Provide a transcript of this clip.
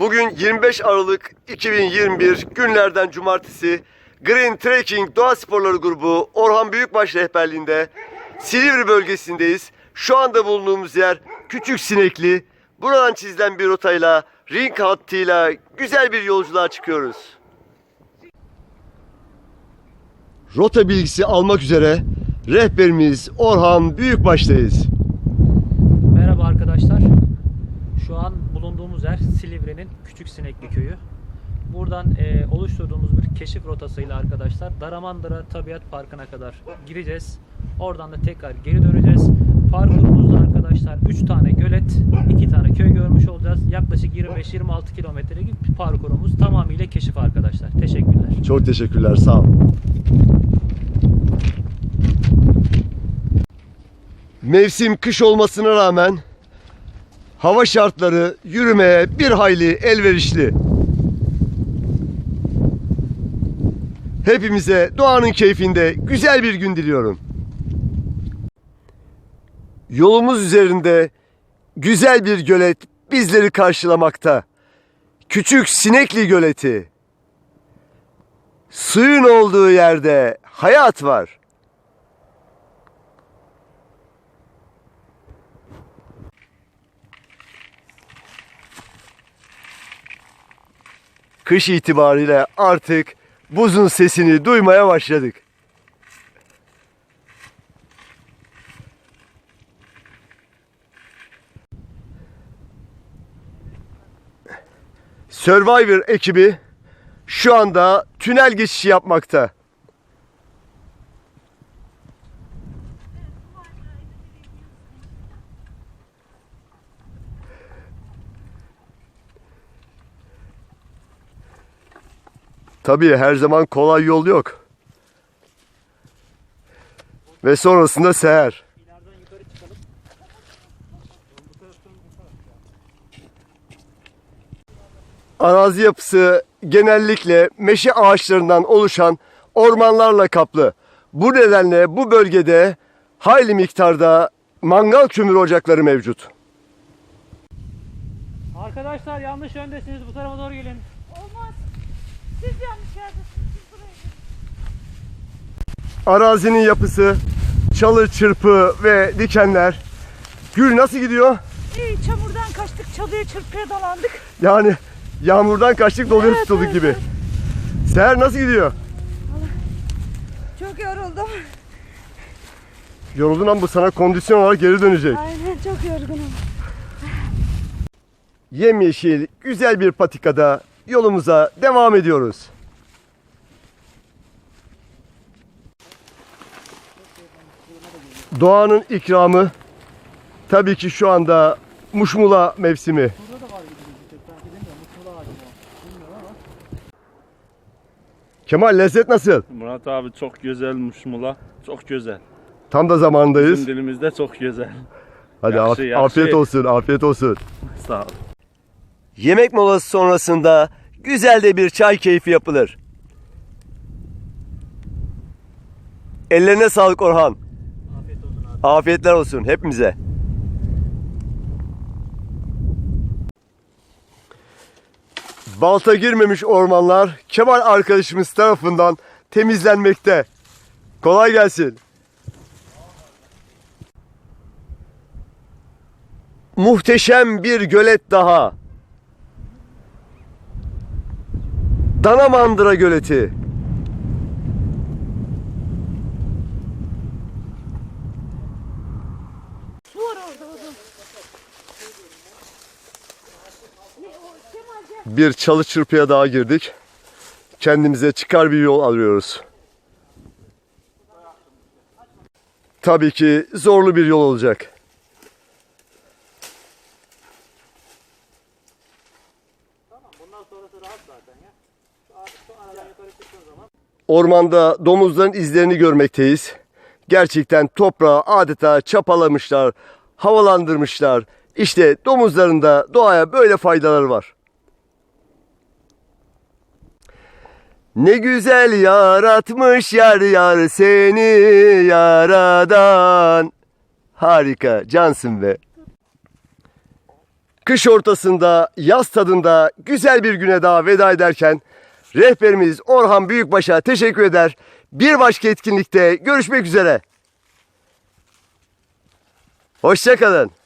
Bugün 25 Aralık 2021 günlerden cumartesi Green Trekking Doğa Sporları Grubu Orhan Büyükbaş rehberliğinde Silivri bölgesindeyiz. Şu anda bulunduğumuz yer Küçük Sinekli. Buradan çizilen bir rotayla ring hattıyla güzel bir yolculuğa çıkıyoruz. Rota bilgisi almak üzere rehberimiz Orhan Büyükbaş'tayız. Merhaba arkadaşlar. Şu an bulunduğumuz yer Silivri'nin Küçük Sinekli Köyü. Buradan e, oluşturduğumuz bir keşif rotasıyla arkadaşlar Daramandıra Tabiat Parkı'na kadar gireceğiz. Oradan da tekrar geri döneceğiz. Parkurumuzda arkadaşlar 3 tane gölet, 2 tane köy görmüş olacağız. Yaklaşık 25-26 kilometrelik bir parkurumuz tamamıyla keşif arkadaşlar. Teşekkürler. Çok teşekkürler sağ ol. Mevsim kış olmasına rağmen hava şartları yürümeye bir hayli elverişli. Hepimize doğanın keyfinde güzel bir gün diliyorum. Yolumuz üzerinde güzel bir gölet bizleri karşılamakta. Küçük Sinekli Göleti. Suyun olduğu yerde hayat var. Kış itibariyle artık buzun sesini duymaya başladık. Survivor ekibi şu anda tünel geçişi yapmakta. Tabii her zaman kolay yol yok. Ve sonrasında seher. Arazi yapısı genellikle meşe ağaçlarından oluşan ormanlarla kaplı. Bu nedenle bu bölgede hayli miktarda mangal kömür ocakları mevcut. Arkadaşlar yanlış yöndesiniz. Bu tarafa doğru gelin. Siz yanlış yerdesiniz. Siz buraya gelin. Arazinin yapısı, çalı çırpı ve dikenler. Gül nasıl gidiyor? İyi çamurdan kaçtık. Çalıya çırpıya dolandık. Yani yağmurdan kaçtık doluya Evet, tutulduk evet, gibi. evet. Seher nasıl gidiyor? Çok yoruldum. Yoruldun ama bu sana kondisyon olarak geri dönecek. Aynen çok yorgunum. Yemyeşil, güzel bir patikada yolumuza devam ediyoruz. Doğanın ikramı tabii ki şu anda muşmula mevsimi. Kemal lezzet nasıl? Murat abi çok güzelmiş mula. Çok güzel. Tam da zamandayız. Bizim dilimizde çok güzel. Hadi Yakşı, af- yakşı. afiyet olsun, afiyet olsun. Sağ ol. Yemek molası sonrasında güzel de bir çay keyfi yapılır. Ellerine sağlık Orhan. Afiyet olsun abi. Afiyetler olsun hepimize. Balta girmemiş ormanlar Kemal arkadaşımız tarafından temizlenmekte. Kolay gelsin. Muhteşem bir gölet daha. Danamandıra Göleti. Su var orada orada. Ne o Kemal gel. bir çalı çırpıya daha girdik. Kendimize çıkar bir yol arıyoruz. Tabii ki zorlu bir yol olacak. Bundan sonrası rahat zaten ya. Ormanda domuzların izlerini görmekteyiz. Gerçekten toprağı adeta çapalamışlar, havalandırmışlar. İşte domuzların da doğaya böyle faydaları var. Ne güzel yaratmış yar yar seni yaradan. Harika, cansın be. kış ortasında, yaz tadında güzel bir güne daha veda ederken rehberimiz Orhan Büyükbaş'a teşekkür eder. Bir başka etkinlikte görüşmek üzere. Hoşçakalın.